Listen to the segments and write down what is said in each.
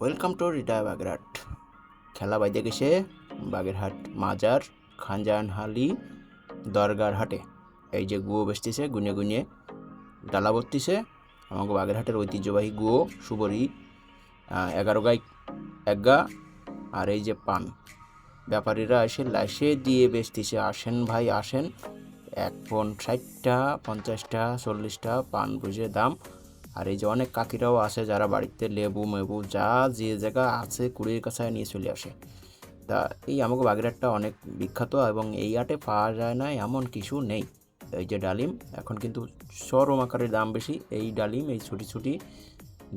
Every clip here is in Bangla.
ওয়েলকাম টু রিটায়ার বাগেরহাট খেলা বাইদে গেছে বাগেরহাট মাজার, খানজানহালি, দরগার হাটে। এই যে গুয়ো বেচতেছে, গুনে গুনে ডালা বত্তিছে। আমাকে বাগেরহাটের ঐতিহ্যবাহী গুয়ো সুবরি এগারো গাই, এক গা আর এই যে পান। ব্যাপারীরা এসে লাইসে দিয়ে বেচতেছে। আসেন ভাই, আসেন। এক পন ষাটটা, পঞ্চাশটা, চল্লিশটা পান বুঝে দাম। আর এই যে অনেক কাকিরাও আছে যারা বাড়িতে লেবু মেবু যা যে জায়গা আছে কুড়ির কাছে নিয়ে চলে আসে। তা এই আমাকে বাগেরহাটটা অনেক বিখ্যাত এবং এই আটে পাওয়া যায় না এমন কিছু নেই। এই যে ডালিম, এখন কিন্তু চরম আকারের দাম বেশি। এই ডালিম, এই ছুটি ছুটি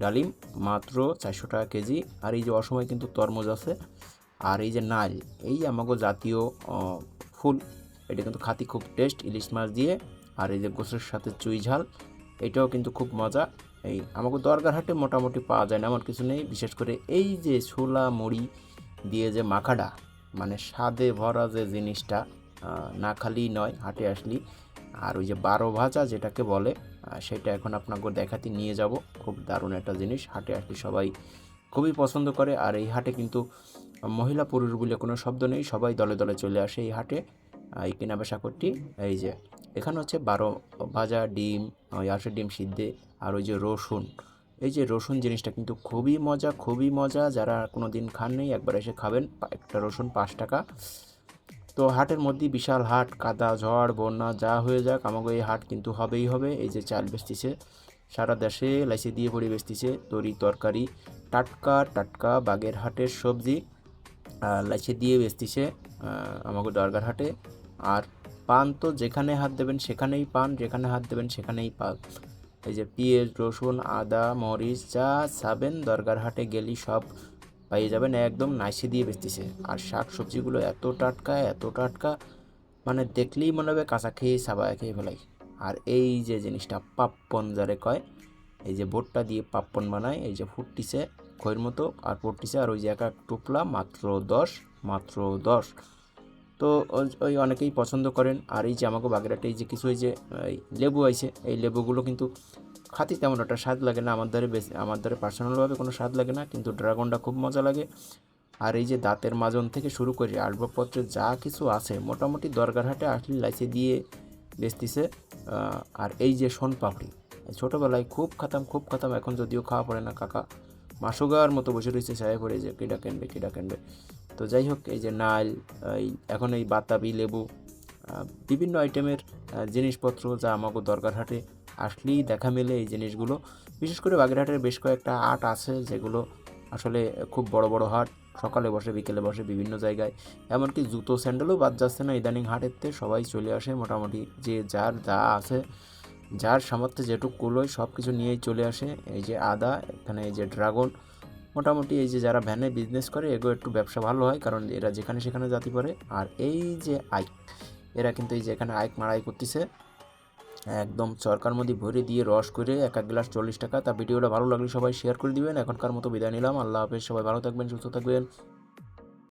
ডালিম মাত্র চারশো টাকা কেজি। আর এই যে অসময় কিন্তু তরমুজ আছে। আর এই যে নাল, এই আমাকে জাতীয় ফুল। এটা কিন্তু খাতি খুব টেস্ট, ইলিশ মাছ দিয়ে। আর এই যে গোসের সাথে চুই ঝাল। এটাও কিন্তু খুব মজা। এই আমাকে দরগার হাটে মোটামুটি পাওয়া যায় না, এমন কিছু নেই। বিশেষ করে এই যে ছোলা মুড়ি দিয়ে যে মাখাটা মানে স্বাদে ভরা যে জিনিসটা না খালি নয়, হাটে আসলি আর ওই যে বারো ভাজা যেটাকে বলে সেটা এখন আপনাকে দেখাতে নিয়ে যাব। খুব দারুণ একটা জিনিস, হাটে আসলে সবাই খুবই পছন্দ করে। আর এই হাটে কিন্তু মহিলা পুরুষ বলে কোনো শব্দ নেই, সবাই দলে দলে চলে আসে এই হাটে। এই কেনা বেচা এই যে, এখানে হচ্ছে বারো ভাজা ডিম আঁশের ডিম সিদ্ধে, আর ওই যে রসুন। এই যে রসুন জিনিসটা কিন্তু খুবই মজা খুবই মজা। যারা কোনো দিন খান নেই, একবার এসে খাবেন। একটা রসুন পাঁচ টাকা। তো হাটের মধ্যে বিশাল হাট, কাদা, ঝড়, বন্যা, যা হয়ে যাক, আমাকে এই হাট কিন্তু হবেই হবে। এই যে চাল বেচতেছে, সারা দেশে লাইসে দিয়ে পড়ে বেচতেছে। তরি তরকারি, টাটকা টাটকা বাগের হাটের সবজি লাইসে দিয়ে বেচতেছে আমাকে দরগার হাটে। আর পান তো যেখানে হাত দেবেন সেখানেই পান, যেখানে হাত দেবেন সেখানেই পান। এই যে পেঁয়াজ, রসুন, আদা, মরিচ যা চাবেন, দরগার হাটে গেলি সব পাইয়ে যাবেন, একদম নাইসে দিয়ে বেচতেছে। আর শাক সবজিগুলো এত টাটকা এত টাটকা মানে দেখলেই মনে হবে কাঁচা খেয়ে, সাবায় খেয়ে ফেলাই। আর এই যে জিনিসটা পাপ্পন যারে কয়, এই যে বোটটা দিয়ে পাপ্পন বানায়, এই যে ফুটতিছে খইয়ের মতো, আর পড়তিছে আর ওই যে এক এক টুপলা মাত্র দশ মাত্র দশ। তো ওই- অনেকেই পছন্দ করেন। আর এই যে আমাকে বাগেরহাটে এই যে কিছু এই যে লেবু আছে এই লেবুগুলো কিন্তু খাতি তেমন একটা স্বাদ লাগে না। আমার দ্বারে বেশি, আমার দ্বারে পার্সোনালভাবে কোনো স্বাদ লাগে না, কিন্তু ড্রাগনটা খুব মজা লাগে। আর এই যে দাঁতের মাজন থেকে শুরু করে আসবাবপত্রে যা কিছু আছে, মোটামুটি দরগার হাটে আসলে লাইসে দিয়ে বেচতিছে। আর এই যে সোন পাপড়ি, ছোটোবেলায় খুব খাতাম খুব খাতাম, এখন যদিও খাওয়া পড়ে না কাকা। মাসুগার মতো বসে রয়েছে সাহেব পড়ে যে কিডা কেনবে কিডা কেনবে। তো যাই হোক, এই যে নাইল, এই এখন এই বাতাবি, লেবু বিভিন্ন আইটেমের জিনিসপত্র যা আমাকে দরকার হাটে আসলেই দেখা মেলে এই জিনিসগুলো। বিশেষ করে বাগেরহাটের বেশ কয়েকটা হাট আছে যেগুলো আসলে খুব বড় বড় হাট। সকালে বসে, বিকেলে বসে বিভিন্ন জায়গায়। এমনকি জুতো, স্যান্ডেলও বাদ যাচ্ছে না। ইদানিং হাটেরতে সবাই চলে আসে মোটামুটি যে যার যা আছে। যার সামর্থ্যে যেটুকু কুলোয় সব কিছু নিয়েই চলে আসে। এই যে আদা, এখানে এই যে ড্রাগন, মোটামুটি এই যে যারা ভ্যানে বিজনেস করে এগো একটু ব্যবসা ভালো হয়, কারণ এরা যেখানে সেখানে জাতি পারে আর এই যে আইক, এরা কিন্তু এই যে এখানে আইক মারাই করতেছে। একদম সরকার মধ্যে ভরে দিয়ে রস করে এক এক গ্লাস চল্লিশ টাকা। তা ভিডিওটা ভালো লাগলে সবাই শেয়ার করে দিবেন। এখনকার মতো বিদায় নিলাম। আল্লাহ হাফেজ। সবাই ভালো থাকবেন, সুস্থ থাকবেন।